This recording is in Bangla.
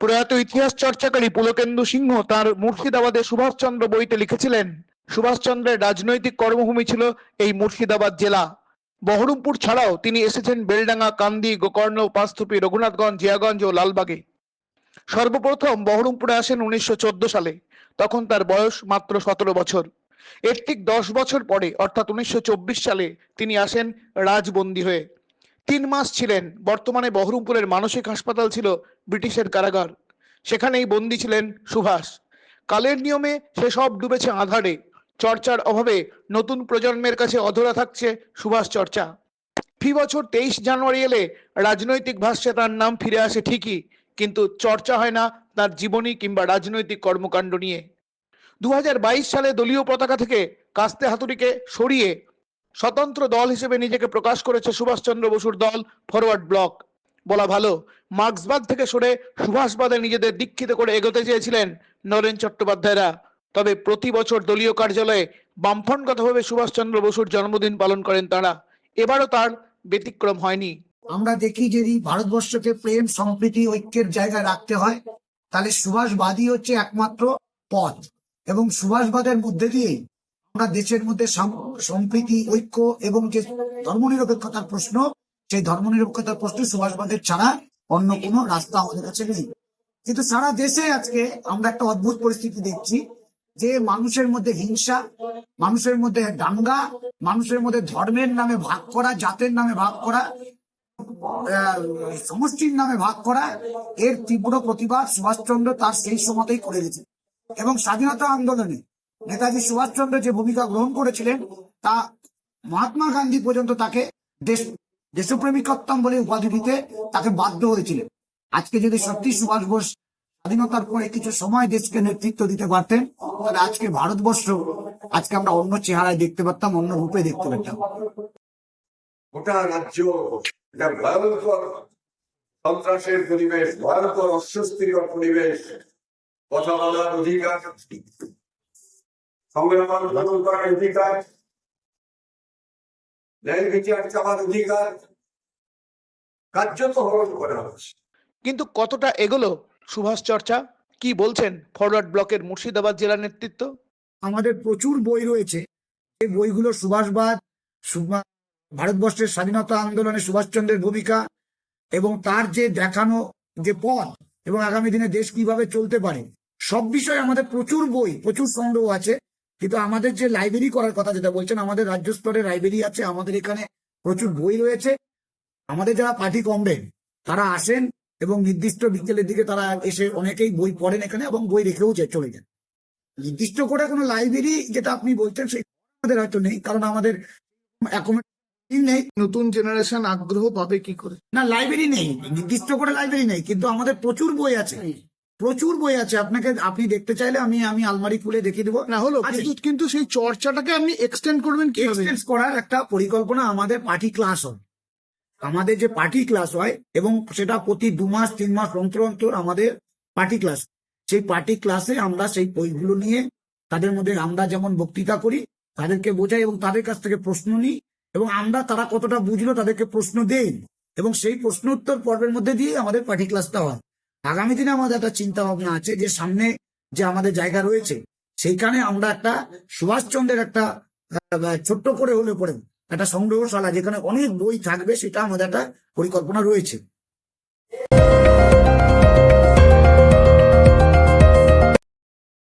প্রয়াত ইতিহাস চর্চাকারী পুলকেন্দু সিংহ তার মুর্শিদাবাদে সুভাষচন্দ্র বইতে লিখেছিলেন, সুভাষচন্দ্রের রাজনৈতিক কর্মভূমি ছিল এই মুর্শিদাবাদ জেলা। বহরমপুর ছাড়াও তিনি এসেছেন বেলডাঙ্গা, কান্দি, গোকর্ণ পাঁচথুপি রঘুনাথগঞ্জ, জিয়াগঞ্জ ও লালবাগে। সর্বপ্রথম বহরমপুরে আসেন উনিশশো চোদ্দ সালে, তখন তার বয়স মাত্র সতেরো বছর। এর ঠিক দশ বছর পরে, অর্থাৎ উনিশশো চব্বিশ সালে, তিনি আসেন রাজবন্দী হয়ে। তিন মাস ছিলেন বর্তমানে বহরমপুরের মানসিক হাসপাতাল ছিল ব্রিটিশের কারাগার। সেখানেই বন্দি ছিলেন সুভাষ। কালের নিয়মে সে সব ডুবেছে আধারে। চর্চার অভাবে নতুন প্রজন্মের কাছে অধরা থাকছে সুভাষ চর্চা। ফি বছর তেইশ জানুয়ারি এলে রাজনৈতিক ভাষ্যে তার নাম ফিরে আসে ঠিকই, কিন্তু চর্চা হয় না তার জীবনী কিংবা রাজনৈতিক কর্মকাণ্ড নিয়ে। দু হাজার বাইশ সালে দলীয় পতাকা থেকে কাস্তে হাতুড়িকে সরিয়ে স্বতন্ত্র দল হিসেবে নিজেকে প্রকাশ করেছে সুভাষচন্দ্র বসুর দল ফরওয়ার্ড ব্লক। বলা ভালো, মার্ক্সবাদ থেকে সরে সুভাষবাদে নিজেদের দীক্ষিত করে এগোতে চেয়েছিলেন নরেন চট্টোপাধ্যায়রা। তবে প্রতি বছর দলীয় কার্যালয়ে বামফ্রন্টগতভাবে সুভাষচন্দ্র বসুর জন্মদিন পালন করেন তারা। এবারও তার ব্যতিক্রম হয়নি। আমরা দেখি যদি ভারতবর্ষকে প্রেম, সম্প্রীতি, ঐক্যের জায়গায় রাখতে হয়, তাহলে সুভাষবাদী হচ্ছে একমাত্র পথ। এবং সুভাষবাদের মধ্যে দিয়েই আমরা দেশের মধ্যে সম্প্রীতি, ঐক্য এবং যে ধর্মনিরপেক্ষতার প্রশ্ন, সেই ধর্মনিরপেক্ষতার প্রশ্ন সুভাষবাদের ছাড়া অন্য কোনো রাস্তা আমাদের কাছে নেই। কিন্তু সারা দেশে আজকে আমরা একটা অদ্ভুত পরিস্থিতি দেখছি যে মানুষের মধ্যে হিংসা, মানুষের মধ্যে দাঙ্গা, মানুষের মধ্যে ধর্মের নামে ভাগ করা, জাতের নামে ভাগ করা সমষ্টির নামে ভাগ করা, এর তীব্র প্রতিবাদ সুভাষচন্দ্র তার সেই সময়তেই করে গেছে। এবং স্বাধীনতা আন্দোলনে নেতাজি সুভাষচন্দ্র যে ভূমিকা গ্রহণ করেছিলেন, তা মহাত্মা গান্ধী পর্যন্ত তাকে দেশ দেশপ্রেমিকত্বম বলে উপাধি দিতে তাকে বাধ্য হয়েছিলেন। আজকে যদি সত্যি সুভাষ বোস স্বাধীনতার পরে কিছু সময় দেশকে নেতৃত্ব দিতে পারতেন, তাহলে আজকে ভারতবর্ষ, আজকে আমরা অন্য চেহারায় দেখতে পারতাম, অন্য রূপে দেখতে পেতাম গোটা রাজ্য ভয়ঙ্কর সন্ত্রাসের পরিবেশ ভয়ঙ্কর অস্বস্তিকর পরিবেশ, কথা বলার অধিকার। করার অধিকার। ন্যায় বিচার চাওয়ার অধিকার কার্যত হরণ করা হচ্ছে কিন্তু কতটা এগোলো সুভাষ চর্চা? কি বলছেন ফরওয়ার্ড ব্লকের মুর্শিদাবাদ জেলা নেতৃত্ব? আমাদের প্রচুর বই রয়েছে। এই বইগুলো সুভাষবাদ সুভা- ভারতবর্ষের স্বাধীনতা আন্দোলনে সুভাষচন্দ্রের ভূমিকা এবং তার যে দেখানো যে পথ এবং আগামী দিনে দেশ কীভাবে চলতে পারে সব বিষয়ে আমাদের প্রচুর বই প্রচুর সংগ্রহ আছে। কিন্তু আমাদের যে লাইব্রেরি করার কথা যেটা বলছেন আমাদের রাজ্য স্তরে লাইব্রেরি আছে আমাদের এখানে প্রচুর বই রয়েছে। আমাদের যারা পার্টি কমরেড তারা আসেন এবং নির্দিষ্ট বিকেলের দিকে তারা এসে অনেকেই বই পড়েন এখানে এবং বই রেখেও চলে যান। নির্দিষ্ট করে কোনো লাইব্রেরি যেটা আপনি বলছেন সেই আমাদের হয়তো নেই কারণ আমাদের নেই। নতুন জেনারেশন আগ্রহ পাবে কি করে? না লাইব্রেরি নেই নির্দিষ্ট করে লাইব্রেরি নেই কিন্তু আমাদের প্রচুর বই আছে। প্রচুর বই আছে আপনাকে আপনি দেখতে চাইলে আমি আমি আলমারি খুলে দেখিয়ে দেবো। না হলো কিন্তু সেই চর্চাটাকে আপনি এক্সটেন্ড করবেন কীভাবে? এক্সটেন্স করার একটা পরিকল্পনা আমাদের পার্টি ক্লাস হয়। আমাদের যে পার্টি ক্লাস হয় এবং সেটা প্রতি দু মাস তিন মাস অন্তর অন্তর আমাদের পার্টি ক্লাস সেই পার্টি ক্লাসে আমরা সেই বইগুলো নিয়ে তাদের মধ্যে আমরা যেমন বক্তৃতা করি তাদেরকে বোঝাই এবং তাদের কাছ থেকে প্রশ্ন নিই এবং আমরা তারা কতটা বুঝলো তাদেরকে প্রশ্ন দেই এবং সেই প্রশ্ন উত্তর পর্বের মধ্যে দিয়ে আমাদের পার্টি ক্লাসটা হয়। আগামী দিনে আমাদের একটা চিন্তা ভাবনা আছে যে সামনে যে আমাদের জায়গা রয়েছে, সেইখানে আমরা একটা সুভাষচন্দ্রের একটা ছোট্ট করে হলে পরে একটা সংগ্রহশালা যেখানে অনেক বই থাকবে, সেটা আমাদের একটা পরিকল্পনা রয়েছে।